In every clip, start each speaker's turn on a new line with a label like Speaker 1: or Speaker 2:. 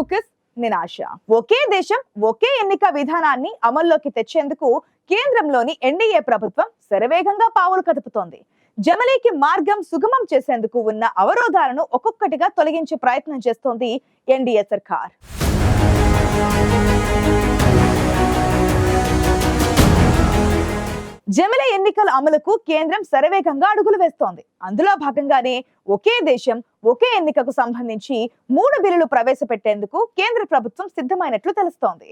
Speaker 1: Focus నేను ఆశ. ఒకే దేశం ఒకే ఎన్నిక విధానాన్ని అమల్లోకి తెచ్చేందుకు కేంద్రంలోని ఎన్డీఏ ప్రభుత్వం శరవేగంగా పావులు కదుపుతోంది. జమలీకి మార్గం సుగమం చేసేందుకు ఉన్న అవరోధాలను ఒక్కొక్కటిగా తొలగించే ప్రయత్నం చేస్తోంది ఎన్డీఏ సర్కార్. జమిల ఎన్నికల అమలుకు కేంద్రం శరవేగంగా అడుగులు వేస్తోంది. అందులో భాగంగానే ఒకే దేశం ఒకే ఎన్నికకు సంబంధించి మూడు బిల్లులు ప్రవేశపెట్టేందుకు కేంద్ర ప్రభుత్వం సిద్ధమైనట్లు తెలుస్తోంది.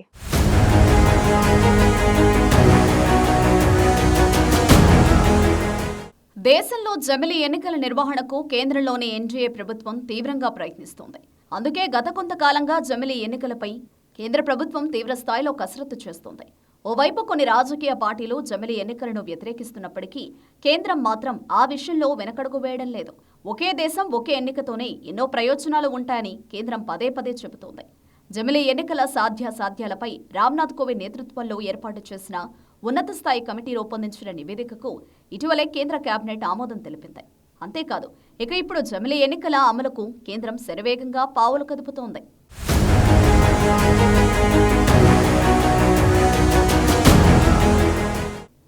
Speaker 2: దేశంలో జమిలి ఎన్నికల నిర్వహణకు కేంద్రంలోని ఎన్డీఏ ప్రభుత్వం తీవ్రంగా ప్రయత్నిస్తోంది. అందుకే గత కొంతకాలంగా జమిలి ఎన్నికలపై కేంద్ర ప్రభుత్వం తీవ్ర స్థాయిలో కసరత్తు చేస్తోంది. ఓవైపు కొన్ని రాజకీయ పార్టీలు జమిలి ఎన్నికలను వ్యతిరేకిస్తున్నప్పటికీ కేంద్రం మాత్రం ఆ విషయంలో వెనకడుగు వేయడం లేదు. ఒకే దేశం ఒకే ఎన్నికతోనే ఎన్నో ప్రయోజనాలు ఉంటాయని కేంద్రం పదే పదే చెబుతోంది. జమిలి ఎన్నికల సాధ్యాసాధ్యాలపై రామ్నాథ్ కోవింద్ నేతృత్వంలో ఏర్పాటు చేసిన ఉన్నత స్థాయి కమిటీ రూపొందించిన నివేదికకు ఇటీవలే కేంద్ర కేబినెట్ ఆమోదం తెలిపింది. అంతేకాదు ఇక ఇప్పుడు జమిలి ఎన్నికల అమలుకు కేంద్రం శరవేగంగా పావులు కదుపుతోంది.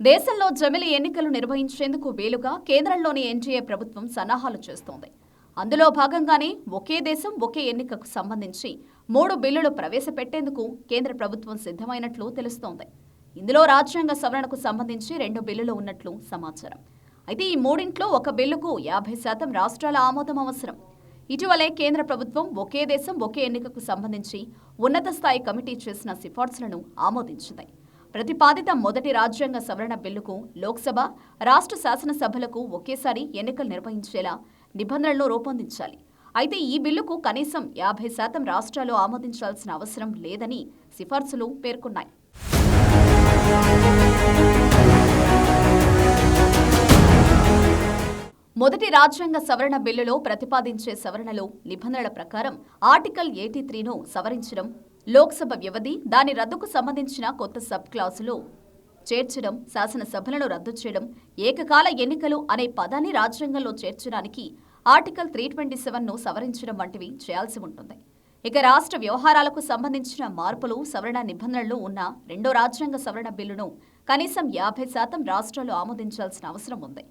Speaker 2: దేశంలో జమిలి ఎన్నికలు నిర్వహించేందుకు వీలుగా కేంద్రంలోని ఎన్డీఏ ప్రభుత్వం సన్నాహాలు చేస్తోంది. అందులో భాగంగానే ఒకే దేశం ఒకే ఎన్నికకు సంబంధించి మూడు బిల్లులు ప్రవేశపెట్టేందుకు కేంద్ర ప్రభుత్వం సిద్ధమైనట్లు తెలుస్తోంది. ఇందులో రాజ్యాంగ సవరణకు సంబంధించి రెండు బిల్లులు ఉన్నట్లు సమాచారం. అయితే ఈ మూడింట్లో ఒక బిల్లుకు యాభై శాతం రాష్ట్రాల ఆమోదం అవసరం. ఇటీవలే కేంద్ర ప్రభుత్వం ఒకే దేశం ఒకే ఎన్నికకు సంబంధించి ఉన్నత స్థాయి కమిటీ చేసిన సిఫార్సులను ఆమోదించింది. ప్రతిపాదిత మొదటి రాజ్యాంగ సవరణ బిల్లుకు లోక్సభ రాష్ట్ర శాసనసభలకు ఒకేసారి ఎన్నికలు నిర్వహించేలా నిబంధనలను రూపొందించాలి. అయితే ఈ బిల్లుకు కనీసం యాభై శాతం రాష్ట్రాలు ఆమోదించాల్సిన అవసరం లేదని సిఫార్సులు పేర్కొన్నాయి. మొదటి రాజ్యాంగ సవరణ బిల్లులో ప్రతిపాదించే సవరణలు నిబంధనల ప్రకారం ఆర్టికల్ ఎయిటీ త్రీను సవరించడం లోక్సభ వ్యవధి దాని రద్దుకు సంబంధించిన కొత్త సబ్ క్లాసులు చేర్చడం శాసనసభలను రద్దు చేయడం ఏకకాల ఎన్నికలు అనే పదాన్ని రాజ్యాంగంలో చేర్చడానికి ఆర్టికల్ త్రీ ట్వంటీ సెవెన్ను సవరించడం వంటివి చేయాల్సి ఉంటుంది. ఇక రాష్ట్ర వ్యవహారాలకు సంబంధించిన మార్పులు సవరణ నిబంధనలు ఉన్న రెండో రాజ్యాంగ సవరణ బిల్లును కనీసం యాభై శాతం రాష్ట్రాలు ఆమోదించాల్సిన అవసరం ఉంది.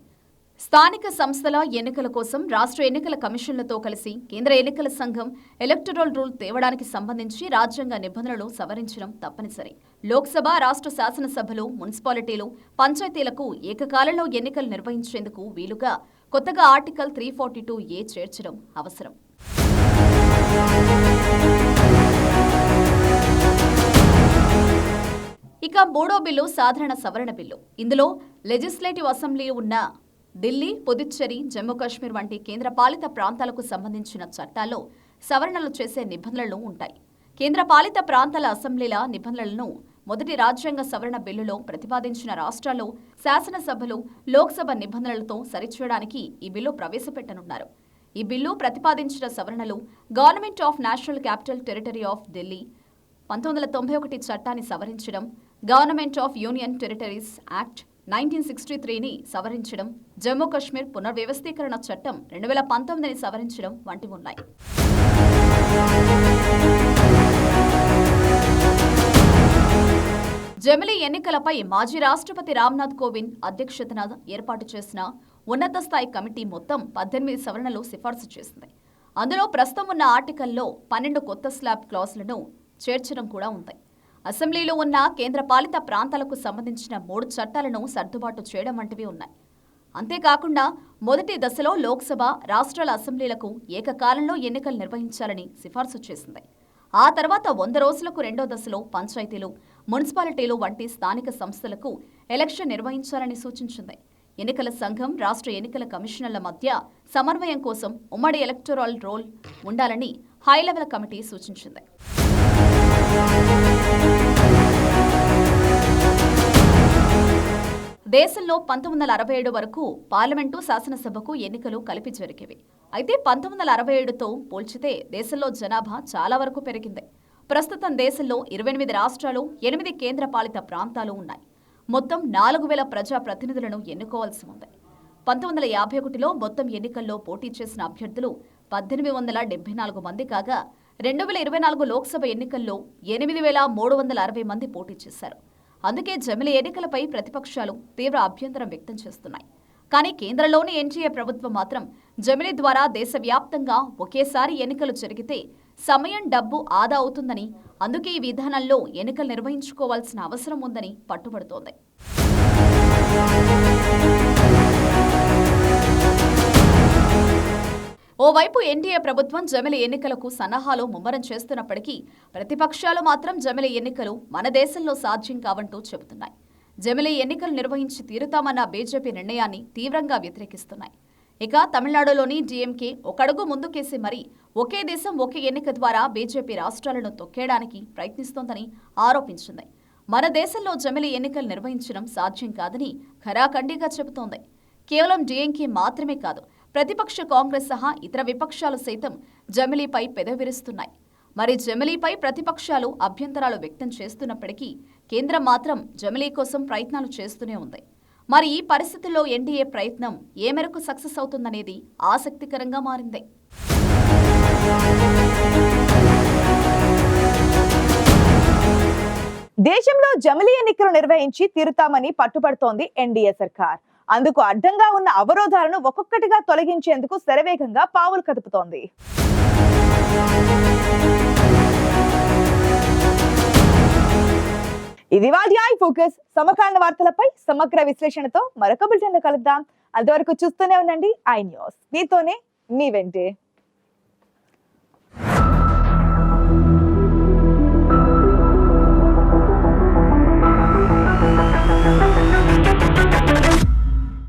Speaker 2: స్థానిక సంస్థల ఎన్నికల కోసం రాష్ట్ర ఎన్నికల కమిషన్లతో కలిసి కేంద్ర ఎన్నికల సంఘం ఎలక్టరల్ రూల్ తేవడానికి సంబంధించి రాజ్యాంగ నిబంధనలు సవరించడం తప్పనిసరి. లోక్సభ రాష్ట్ర శాసనసభలు మున్సిపాలిటీలు పంచాయతీలకు ఏకకాలంలో ఎన్నికలు నిర్వహించేందుకు వీలుగా కొత్తగా article three forty two A చేర్చడం అవసరం. ఇక మూడో బిల్లు సాధారణ సవరణ బిల్లు. ఇందులో లెజిస్లేటివ్ అసెంబ్లీ ఉన్న ఢిల్లీ పుదుచ్చేరి జమ్మూ కాశ్మీర్ వంటి కేంద్ర పాలిత ప్రాంతాలకు సంబంధించిన చట్టాల్లో సవరణలు చేసే నిబంధనలు ఉంటాయి. కేంద్ర పాలిత ప్రాంతాల అసెంబ్లీల నిబంధనలను మొదటి రాజ్యాంగ సవరణ బిల్లులో ప్రతిపాదించిన రాష్ట్రాల్లో శాసనసభలు లోక్సభ నిబంధనలతో సరిచేయడానికి ఈ బిల్లు ప్రవేశపెట్టనున్నారు. ఈ బిల్లు ప్రతిపాదించిన సవరణలు government of national capital territory of Delhi పంతొమ్మిది వందల తొంభై ఒకటి చట్టాన్ని సవరించడం government of union territories act nineteen sixty త్రీని సవరించడం జమ్మూ కాశ్మీర్ పునర్వ్యవస్థీకరణ చట్టం రెండు వేల పంతొమ్మిదిని సవరించడం వంటివి ఉన్నాయి. జమిలీ ఎన్నికలపై మాజీ రాష్ట్రపతి రామ్నాథ్ కోవింద్ అధ్యక్షతన ఏర్పాటు చేసిన ఉన్నత స్థాయి కమిటీ మొత్తం పద్దెనిమిది సవరణలు సిఫార్సు చేసింది. అందులో ప్రస్తుతం ఉన్న ఆర్టికల్లో పన్నెండు కొత్త స్లాబ్ క్లాసులను చేర్చడం కూడా ఉంది. అసెంబ్లీలో ఉన్న కేంద్ర పాలిత ప్రాంతాలకు సంబంధించిన మూడు చట్టాలను సర్దుబాటు చేయడం వంటివి ఉన్నాయి. అంతేకాకుండా మొదటి దశలో లోక్సభ రాష్ట్రాల అసెంబ్లీలకు ఏకకాలంలో ఎన్నికలు నిర్వహించాలని సిఫార్సు చేసింది. ఆ తర్వాత వంద రోజులకు రెండో దశలో పంచాయతీలు మున్సిపాలిటీలు వంటి స్థానిక సంస్థలకు ఎలక్షన్ నిర్వహించాలని సూచించింది. ఎన్నికల సంఘం రాష్ట్ర ఎన్నికల కమిషనర్ల మధ్య సమన్వయం కోసం ఉమ్మడి ఎలక్టోరల్ రోల్ ఉండాలని హైలెవెల్ కమిటీ సూచించింది. దేశంలో పంతొమ్మిది వందల అరవై ఏడు వరకు పార్లమెంటు శాసనసభకు ఎన్నికలు కలిపి జరిగేవి. అయితే పంతొమ్మిది వందల అరవై ఏడుతో పోల్చితే దేశంలో జనాభా చాలా వరకు పెరిగింది. ప్రస్తుతం దేశంలో ఇరవై ఎనిమిది రాష్ట్రాలు ఎనిమిది కేంద్రపాలిత ప్రాంతాలు ఉన్నాయి. మొత్తం నాలుగు వేల ప్రజా ప్రతినిధులను ఎన్నుకోవాల్సి ఉంది. పంతొమ్మిది వందల యాభై ఒకటిలో మొత్తం ఎన్నికల్లో పోటీ చేసిన అభ్యర్థులు పద్దెనిమిది వందల డెబ్బై నాలుగు మంది కాగా రెండు వేల ఇరవై నాలుగు లోక్సభ ఎన్నికల్లో ఎనిమిది వేల మూడు వందల అరవై మంది పోటీ చేశారు. అందుకే జమిలి ఎన్నికలపై ప్రతిపక్షాలు తీవ్ర అభ్యంతరం వ్యక్తం చేస్తున్నాయి. కానీ కేంద్రంలోని ఎన్డీఏ ప్రభుత్వం మాత్రం జమిలి ద్వారా దేశవ్యాప్తంగా ఒకేసారి ఎన్నికలు జరిగితే సమయం డబ్బు ఆదా అవుతుందని అందుకే ఈ విధానంలో ఎన్నికలు నిర్వహించుకోవాల్సిన అవసరం ఉందని పట్టుబడుతోంది. ఓవైపు ఎన్డీఏ ప్రభుత్వం జమిలి ఎన్నికలకు సన్నాహాలు ముమ్మరం చేస్తున్నప్పటికీ ప్రతిపక్షాలు మాత్రం జమిలి ఎన్నికలు మన దేశంలో సాధ్యం కావంటూ చెబుతున్నాయి. జమిలి ఎన్నికలు నిర్వహించి తీరుతామన్న బీజేపీ నిర్ణయాన్ని తీవ్రంగా వ్యతిరేకిస్తున్నాయి. ఇక తమిళనాడులోని డీఎంకే ఒకడుగు ముందుకేసి మరీ ఒకే దేశం ఒకే ఎన్నిక ద్వారా బీజేపీ రాష్ట్రాలను తొక్కేయడానికి ప్రయత్నిస్తోందని ఆరోపించింది. మన దేశంలో జమిలి ఎన్నికలు నిర్వహించడం సాధ్యం కాదని ఖరాఖండిగా చెబుతోంది. కేవలం డీఎంకే మాత్రమే కాదు ప్రతిపక్ష కాంగ్రెస్ సహా ఇతర విపక్షాలు సైతం జమిలీపై పెదవిరుస్తున్నాయి. మరి జమిలీపై ప్రతిపక్షాలు అభ్యంతరాలు వ్యక్తం చేస్తున్నప్పటికీ కేంద్రం మాత్రం జమిలీ కోసం ప్రయత్నాలు చేస్తూనే ఉంది. మరి ఈ పరిస్థితుల్లో ఎన్డీఏ ప్రయత్నం ఏ మేరకు సక్సెస్ అవుతుందనేది ఆసక్తికరంగా మారింది.
Speaker 1: దేశంలో జమిలీ ఎన్నికలు నిర్వహించి తీరుతామని పట్టుబడుతోంది ఎన్డీఏ సర్కార్. అందుకు అడ్డంగా ఉన్న అవరోధాలను ఒక్కొక్కటిగా తొలగించేందుకు శరవేగంగా పావులు కదుపుతోంది. ఇది వాటి ఐ ఫోకస్. సమకాలీన వార్తలపై సమగ్ర విశ్లేషణతో మరొక బులెటిన్ కలుద్దాం. అంతవరకు చూస్తూనే ఉండండి. I news. మీతోనే మీ వెంటే.